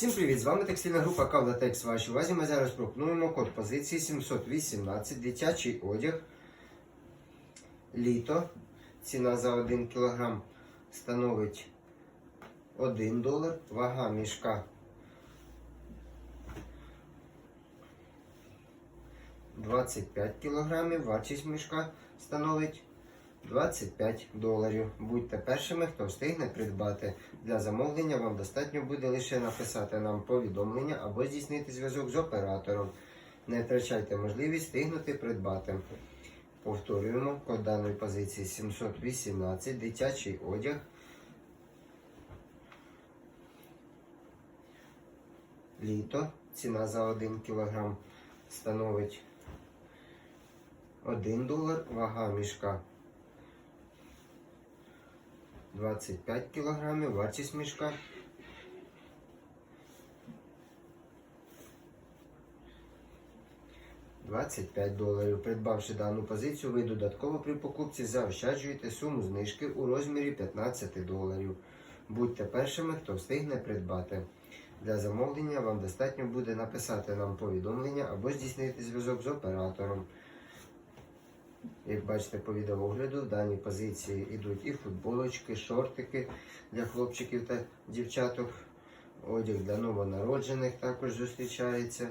Всім привіт! З вами текстильна група Кавлатекс. Вашій увазі ми зараз пропонуємо код позиції 718, дитячий одяг. Літо. Ціна за 1 кг становить 1 долар. Вага мішка 25 кг. Вартість мішка становить 25 доларів. Будьте першими, хто встигне придбати. Для замовлення вам достатньо буде лише написати нам повідомлення або здійснити зв'язок з оператором. Не втрачайте можливість встигнути придбати. Повторюємо, код даної позиції 718, дитячий одяг. Літо. Ціна за 1 кг становить 1 долар. Вага мішка 25 кг, вартість мішка. «25 доларів. Придбавши дану позицію, ви додатково при покупці заощаджуєте суму знижки у розмірі 15 доларів. Будьте першими, хто встигне придбати. Для замовлення вам достатньо буде написати нам повідомлення або здійснити зв'язок з оператором. Як бачите по відеоогляду, в даній позиції йдуть і футболочки, шортики для хлопчиків та дівчаток. Одяг для новонароджених також зустрічається.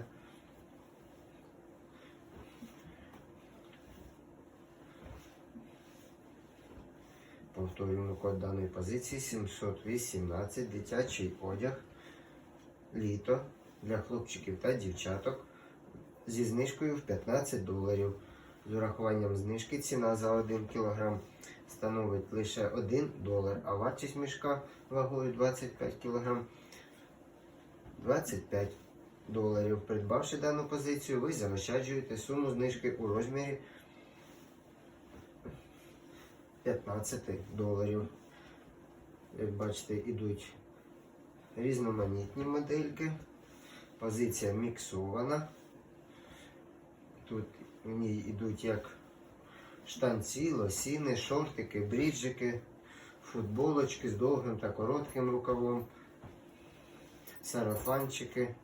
Повторюємо код даної позиції 718 дитячий одяг. Літо для хлопчиків та дівчаток зі знижкою в 15 доларів. З урахуванням знижки ціна за 1 кг становить лише 1 долар, а вартість мішка вагою 25 кг 25 доларів. Придбавши дану позицію, ви заощаджуєте суму знижки у розмірі 15 доларів. Як бачите, ідуть різноманітні модельки. Позиція міксована. Тут в ній йдуть як штанці, лосіни, шортики, бріджики, футболочки з довгим та коротким рукавом, сарафанчики.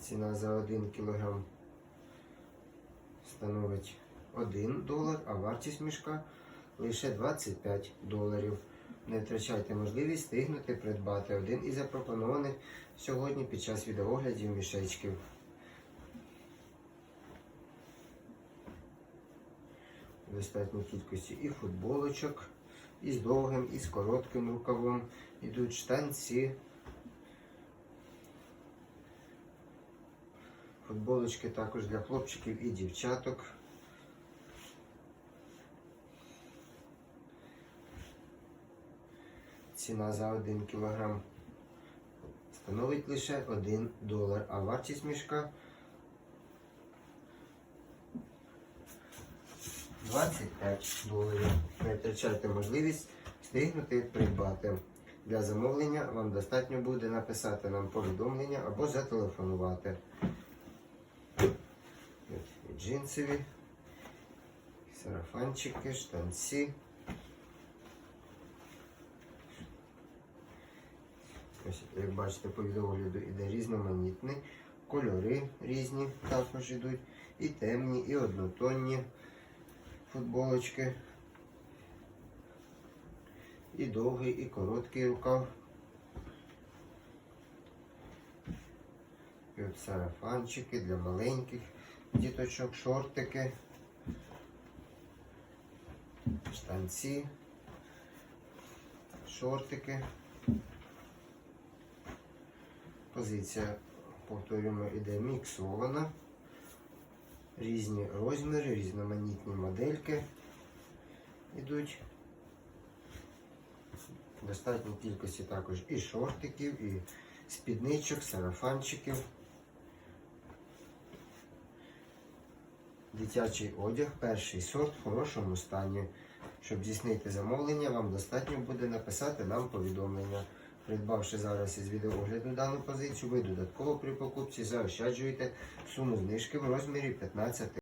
Ціна за 1 кг становить 1 долар, а вартість мішка лише 25 доларів. Не втрачайте можливість встигнути придбати один із запропонованих сьогодні під час відеоглядів мішечків. В достатній кількості і футболочок, і з довгим, і з коротким рукавом. Ідуть штанці. Футболочки також для хлопчиків і дівчаток. Ціна за 1 кг становить лише 1 долар, а вартість мішка 25 доларів. Не втрачайте можливість встигнути придбати. Для замовлення вам достатньо буде написати нам повідомлення або зателефонувати. Джинсові, сарафанчики, штанці. Ось, як бачите, по відеогляду іде різноманітний. Кольори різні також йдуть. І темні, і однотонні футболочки. І довгий, і короткий рукав. І от сарафанчики для маленьких діточок, шортики, штанці, шортики. Позиція, повторюємо, іде міксована. Різні розміри, різноманітні модельки йдуть. В достатній кількості також і шортиків, і спідничок, сарафанчиків. Дитячий одяг, перший сорт в хорошому стані. Щоб здійснити замовлення, вам достатньо буде написати нам повідомлення. Придбавши зараз із відеоогляду дану позицію, ви додатково при покупці заощаджуєте суму знижки в розмірі 15